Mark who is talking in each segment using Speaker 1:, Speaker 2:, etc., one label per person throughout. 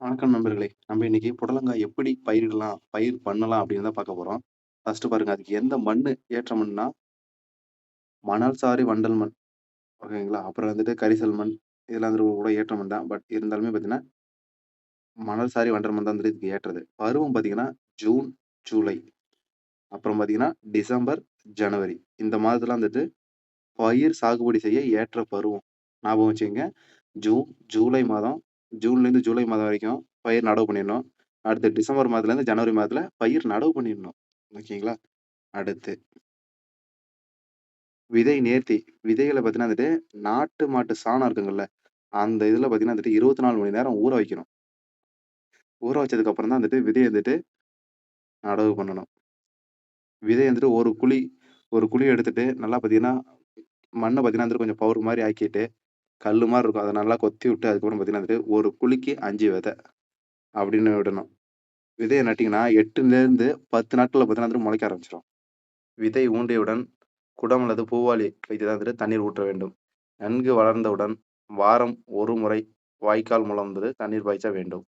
Speaker 1: வணக்கம் நண்பர்களே! நம்ம இன்னைக்கு புடலங்காய் எப்படி பயிரிடலாம், பயிர் பண்ணலாம் அப்படின்னு தான் பார்க்க போறோம். ஃபர்ஸ்ட்டு பாருங்க, அதுக்கு எந்த மண் ஏற்ற மண்ணுனா, மணல் சாரி வண்டல் மண். ஓகேங்களா? அப்புறம் வந்துட்டு கரிசல் மண். இதெல்லாம் வந்து கூட ஏற்ற மண் தான். பட் இருந்தாலுமே பார்த்தீங்கன்னா, மணல் சாரி வண்டல் மண் தான் வந்துட்டு இதுக்கு ஏற்றது. பருவம் பார்த்தீங்கன்னா, ஜூன், ஜூலை. அப்புறம் பார்த்தீங்கன்னா, டிசம்பர், ஜனவரி. இந்த மாதத்துல வந்துட்டு பயிர் சாகுபடி செய்ய ஏற்ற பருவம். ஞாபகம் வச்சுக்கங்க. ஜூன், ஜூலை மாதம் ஜூன்லேருந்து ஜூலை மாதம் வரைக்கும் பயிர் நடவு பண்ணிடணும். அடுத்து டிசம்பர் மாதத்துலேருந்து ஜனவரி மாதத்தில் பயிர் நடவு பண்ணிடணும். ஓகேங்களா? அடுத்து விதை நேர்த்தி. விதைகளை பார்த்தீங்கன்னா வந்துட்டு, நாட்டு மாட்டு சாணம் இருக்குங்கள்ல அந்த இதில் பார்த்தீங்கன்னா வந்துட்டு 24 மணி நேரம் ஊற வைக்கணும். ஊற வச்சதுக்கு அப்புறம் தான் வந்துட்டு விதையை வந்துட்டு நடவு பண்ணணும். விதை வந்துட்டு ஒரு குழி ஒரு குழி எடுத்துட்டு நல்லா பார்த்தீங்கன்னா, மண்ணை பார்த்தீங்கன்னா வந்துட்டு கொஞ்சம் பவர் மாதிரி ஆக்கிட்டு, கல் மாதிரி இருக்கும். அதை நல்லா கொத்தி விட்டு, அதுக்கப்புறம் பார்த்தீங்கன்னா வந்துட்டு, ஒரு குழிக்கு அஞ்சு விதை அப்படின்னு விடணும். விதையை நட்டிங்கன்னா எட்டுலேருந்து பத்து நாட்களில் பார்த்தீங்கன்னா வந்துட்டு முளைக்க ஆரம்பிச்சிடும் விதை ஊன்றியவுடன் குடம் அல்லது பூவாளி வைத்து தான் வந்துட்டு தண்ணீர் ஊற்ற வேண்டும். நன்கு வளர்ந்தவுடன் வாரம் ஒரு முறை வாய்க்கால் மூலம் வந்து தண்ணீர் பாய்ச்ச வேண்டும்.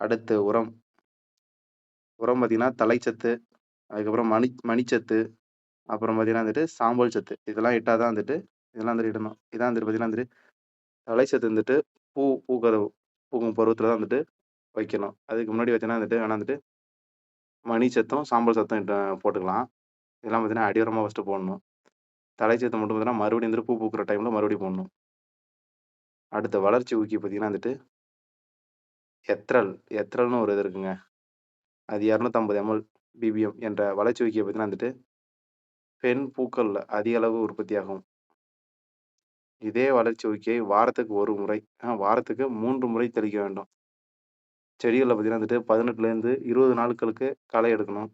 Speaker 1: அடுத்து உரம். உரம் பார்த்தீங்கன்னா, தலைச்சத்து அதுக்கப்புறம் மணி மணிச்சத்து, அப்புறம் பார்த்தீங்கன்னா வந்துட்டு சாம்பல் சத்து. இதெல்லாம் இட்டால் தான் வந்துட்டு இதெல்லாம் வந்துட்டு இடணும். இதான் வந்துட்டு பார்த்தீங்கன்னா வந்துட்டு, தழைச்சத்து வந்துட்டு பூ பூக்கிற பூக்கும் பருவத்தில் தான் வந்துட்டு வைக்கணும். அதுக்கு முன்னாடி வச்சோன்னா வந்துட்டு வேணா வந்துட்டு மணிச்சத்தும், சாம்பல் சத்தம் போட்டுக்கலாம். இதெல்லாம் பார்த்தீங்கன்னா, அடியோரமாக ஃபஸ்ட்டு போடணும் போடணும். தழைச்சத்து மட்டும் பார்த்தீங்கன்னா, மறுபடியும் வந்துட்டு பூ பூக்கிற டைமில் மறுபடியும் போடணும். அடுத்த வளர்ச்சி ஊக்கி பார்த்தீங்கன்னா வந்துட்டு எத்ரல் எத்ரல்னு ஒரு இது இருக்குங்க. அது 250 எம்.எல். பிபிஎம் என்ற வளர்ச்சி ஊக்கிய பார்த்தீங்கன்னா வந்துட்டு, பெண் பூக்களில் அதிக அளவு உற்பத்தியாகும். இதே வளர்ச்சி ஊக்கியை வாரத்துக்கு ஒரு முறை வாரத்துக்கு மூன்று முறை தெளிக்க வேண்டும். செடிகளில் பார்த்தீங்கன்னா வந்துட்டு 18லேருந்து 20 நாட்களுக்கு களை எடுக்கணும்.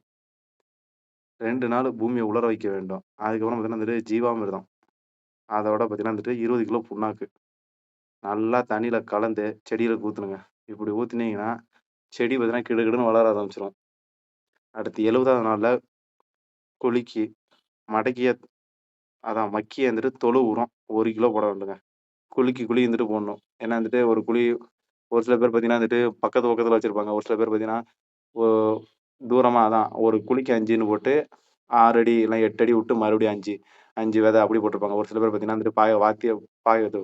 Speaker 1: ரெண்டு நாள் பூமியை உலர வைக்க வேண்டும். அதுக்கப்புறம் பார்த்தீங்கன்னா வந்துட்டு ஜீவாமிர்தம். அதோட பார்த்தீங்கன்னா வந்துட்டு 20 கிலோ புண்ணாக்கு. நல்லா தண்ணியில் கலந்து செடிகளுக்கு ஊற்றுனுங்க இப்படி ஊற்றுனீங்கன்னா செடி பார்த்தீங்கன்னா கிடுகிடுன்னு வளர ஆரம்பிச்சிடும் அடுத்து எழுபதாவது நாளில் குலுக்கி, மடக்கிய அதான் மக்கி வந்துட்டு தொழு உரம் ஒரு கிலோ போட வேண்டுங்க. குழிக்கு குழி இருந்துட்டு போடணும். ஏன்னா வந்துட்டு ஒரு குழி ஒரு சில பேர் பார்த்தீங்கன்னா வந்துட்டு பக்கத்து பக்கத்துல வச்சிருப்பாங்க. ஒரு சில பேர் பார்த்தீங்கன்னா, ஓ தூரமா அதான் ஒரு குழிக்கு 5ன்னு போட்டு 6 அடி இல்ல 8 அடி விட்டு மறுபடியும் 5 5 விதை அப்படி போட்டிருப்பாங்க. ஒரு சில பேர் பார்த்தீங்கன்னா வந்துட்டு பாய வாத்திய பாய இது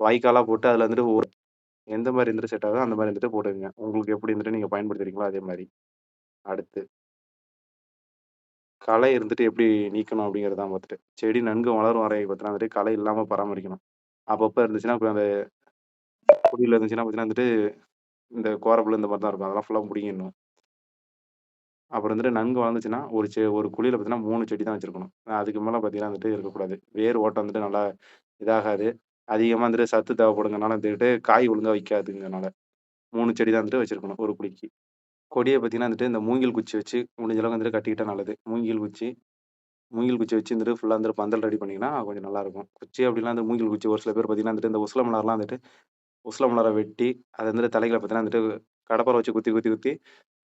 Speaker 1: வாய்க்காலா போட்டு அதில் வந்துட்டு ஒரு எந்த மாரி இருந்துட்டு செட் ஆகுதோ அந்த மாரி இருந்துட்டு போட்டுக்கங்க. உங்களுக்கு எப்படி இருந்துட்டு நீங்க பயன்படுத்துறீங்களோ அதே மாரி. அடுத்து களை இருந்துட்டு எப்படி நீக்கணும் அப்படிங்கிறது தான் பார்த்துட்டு. செடி நன்கு வளரும் வரை பார்த்தீங்கன்னா வந்துட்டு களை இல்லாம பராமரிக்கணும். அப்பப்போ இருந்துச்சுன்னா, இப்போ அந்த குடியில் இருந்துச்சுன்னா பார்த்தீங்கன்னா வந்துட்டு, இந்த கோரப்புல இந்த மாதிரி தான் இருக்கும். அதெல்லாம் ஃபுல்லா புடுங்கிடணும். அப்புறம் வந்துட்டு நன்கு வளர்ந்துச்சுன்னா, ஒரு செ ஒரு குழியில பார்த்தீங்கன்னா மூணு செடி தான் வச்சிருக்கணும். அதுக்கு மேல பார்த்தீங்கன்னா வந்துட்டு இருக்கக்கூடாது. வேர் ஓட்டம் வந்துட்டு நல்லா இதாகாது. அதிகமா வந்துட்டு சத்து தேவைப்படுங்கனால வந்துட்டு காய் ஒழுங்கா வைக்காதுங்கனால. மூணு செடி தான் வந்துட்டு வச்சிருக்கணும் ஒரு குழிக்கு. கொடியை பார்த்தீங்கன்னா வந்துட்டு இந்த மூங்கில் குச்சி வச்சு முடிஞ்ச அளவுக்கு வந்துட்டு கட்டிக்கிட்டால் நல்லது. மூங்கில் குச்சி மூங்கில் குச்சி வச்சு வந்துட்டு ஃபுல்லாக வந்துட்டு பந்தல் ரெடி பண்ணிங்கன்னா கொஞ்சம் நல்லாயிருக்கும் குச்சி அப்படிலாம் அந்த மூங்கில் குச்சி ஒரு சில பேர் பார்த்தீங்கன்னா வந்துட்டு இந்த உசில மலர்லாம் வந்துட்டு உசில மலரை வெட்டி, அதை வந்துட்டு தலைகளை பார்த்தீங்கன்னா வந்துட்டு கடப்பாரை வச்சு குத்தி குத்தி குத்தி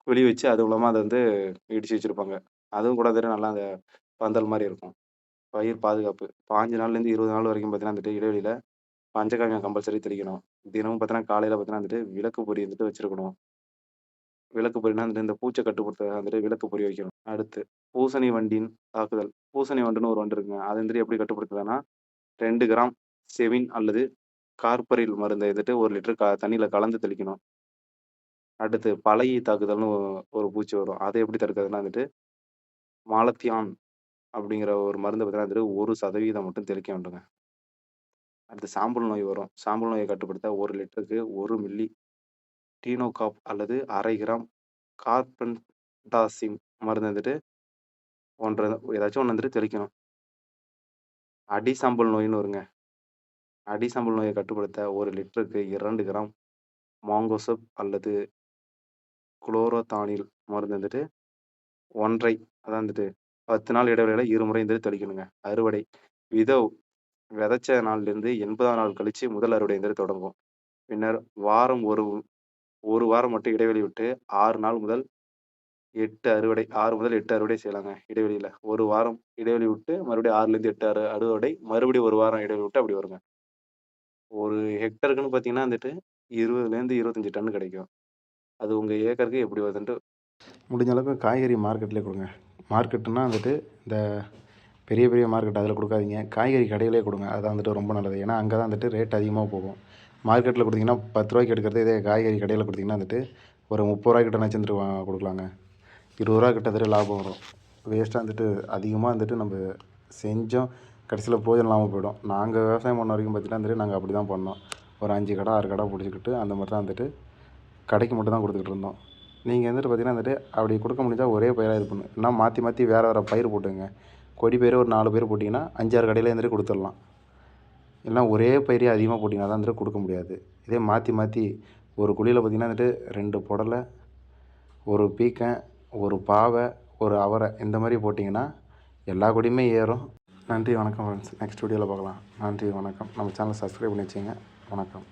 Speaker 1: குழி வச்சு அது மூலமாக அதை வந்து இடிச்சு வச்சுருப்பாங்க அதுவும் கூட வந்துட்டு நல்லா அந்த பந்தல் மாதிரி இருக்கும். பயிர் பாதுகாப்பு. 15 நாள்லேருந்து 20 நாள் வரைக்கும் பார்த்தீங்கன்னா வந்துட்டு இடைவெளியில் பஞ்சகாவியம் கம்பல்சரி தெளிக்கணும். தினமும் பார்த்தீங்கன்னா காலையில் பார்த்தீங்கன்னா வந்துட்டு விளக்கு பொறி வந்துட்டு வச்சுருக்கணும் விளக்கு பொறினா வந்துட்டு இந்த பூச்சை கட்டுப்படுத்த வந்துட்டு விளக்கு பொறி வைக்கணும். அடுத்து பூசணி வண்டின் தாக்குதல். பூசணி வண்டுன்னு ஒரு வண்டு இருக்குங்க. அது வந்துட்டு எப்படி கட்டுப்படுத்துறதுன்னா, ரெண்டு கிராம் செவின் அல்லது கார்பரில் மருந்தை வந்துட்டு ஒரு லிட்டர் க தண்ணியில் கலந்து தெளிக்கணும். அடுத்து பழைய தாக்குதல்னு ஒரு பூச்சி வரும். அதை எப்படி தடுக்கிறதுனா வந்துட்டு, மாலத்தியான் அப்படிங்கிற ஒரு மருந்தை பார்த்தீங்கன்னா வந்துட்டு ஒரு சதவீதம் மட்டும் தெளிக்க வேண்டுங்க. அடுத்து சாம்பல் நோய் வரும். சாம்பல் நோயை கட்டுப்படுத்த ஒரு லிட்டருக்கு ஒரு மில்லி டீனோகாப் அல்லது அரை கிராம் கார்பன்டாசிம் மருந்து வந்துட்டு ஒன்றை ஏதாச்சும் ஒன்று வந்துட்டு தெளிக்கணும். அடி சாம்பல் வருங்க. அடி சாம்பல் கட்டுப்படுத்த ஒரு லிட்டருக்கு இரண்டு கிராம் மாங்கோசப் அல்லது குளோரோதானில் மருந்து வந்துட்டு ஒன்றை அதான் வந்துட்டு 10 நாள் இடைவெளியில் இருமுறை வந்துட்டு தெளிக்கணுங்க. அறுவடை. வித விதைச்ச நாள்லேருந்து 80ஆம் நாள் கழித்து முதல் அறுவடை வந்துட்டு தொடங்கும். பின்னர் வாரம் ஒரு ஒரு வாரம் மட்டும் இடைவெளி விட்டு 6 நாள் முதல் 8 அறுவடை 6 முதல் 8 அறுவடை செய்யலாங்க இடைவெளியில. ஒரு வாரம் இடைவெளி விட்டு மறுபடியும் 6லேருந்து 8 அறு அறுவடை, மறுபடியும் ஒரு வாரம் இடைவெளி விட்டு அப்படி வருங்க. ஒரு ஹெக்டருக்குன்னு பார்த்தீங்கன்னா வந்துட்டு 20லேருந்து 25 டன் கிடைக்கும். அது உங்கள் ஏக்கருக்கு எப்படி வருதுன்ட்டு முடிஞ்ச அளவுக்கு காய்கறி மார்க்கெட்லேயே கொடுங்க மார்க்கெட்டுனா வந்துட்டு இந்த பெரிய பெரிய மார்க்கெட் அதில் கொடுக்காதீங்க காய்கறி கடையிலே கொடுங்க அதான் வந்துட்டு ரொம்ப நல்லது ஏன்னா அங்கே தான் வந்துட்டு ரேட் அதிகமாக போகும் மார்க்கெட்டில் கொடுத்தீங்கன்னா பத்து ரூபாய்க்கு எடுக்கிறது இதே காய்கறி கடையில் கொடுத்தீங்கன்னா வந்துட்டு ஒரு முப்பது ரூபாய்க்கிட்ட நச்சுட்டு கொடுக்கலாங்க. இருபது ரூபா கிட்ட வந்துட்டு லாபம் வரும். வேஸ்ட்டாக வந்துட்டு அதிகமாக வந்துட்டு நம்ம செஞ்சோம் கடைசியில் போஜனம் இல்லாமல் போயிடும். நாங்கள் விவசாயம் பண்ண வரைக்கும் பார்த்தீங்கன்னா வந்துட்டு நாங்கள் அப்படி தான் பண்ணோம். ஒரு அஞ்சு கடை ஆறு கடை பிடிச்சிக்கிட்டு அந்த மாதிரி தான் வந்துட்டு கடைக்கு மட்டும் தான் கொடுத்துக்கிட்டு இருந்தோம். நீங்கள் வந்துட்டு பார்த்தீங்கன்னா வந்துட்டு அப்படி கொடுக்க முடிஞ்சால் ஒரே பயிராக இது பண்ணும் இல்லைனா மாற்றி மாற்றி வேறு வேறு பயிர் போட்டுங்க கொடி பயிர் ஒரு நாலு பேர் போட்டிங்கன்னா அஞ்சாறு கடையில் இருந்துட்டு கொடுத்துடலாம். இல்லைனா ஒரே பயிரே அதிகமாக போட்டிங்கன்னா தான் வந்துட்டு கொடுக்க முடியாது. இதே மாற்றி மாற்றி ஒரு குழியில் பார்த்தீங்கன்னா வந்துட்டு ரெண்டு புடலை ஒரு பீக்கன் ஒரு பாவை ஒரு அவரை இந்த மாதிரி போட்டிங்கன்னா எல்லா கொடியுமே ஏறும். நன்றி வணக்கம் ஃப்ரெண்ட்ஸ் நெக்ஸ்ட் வீடியோவில் பார்க்கலாம். நன்றி வணக்கம். நம்ம சேனலை சப்ஸ்கிரைப் பண்ணி வச்சுங்க வணக்கம்.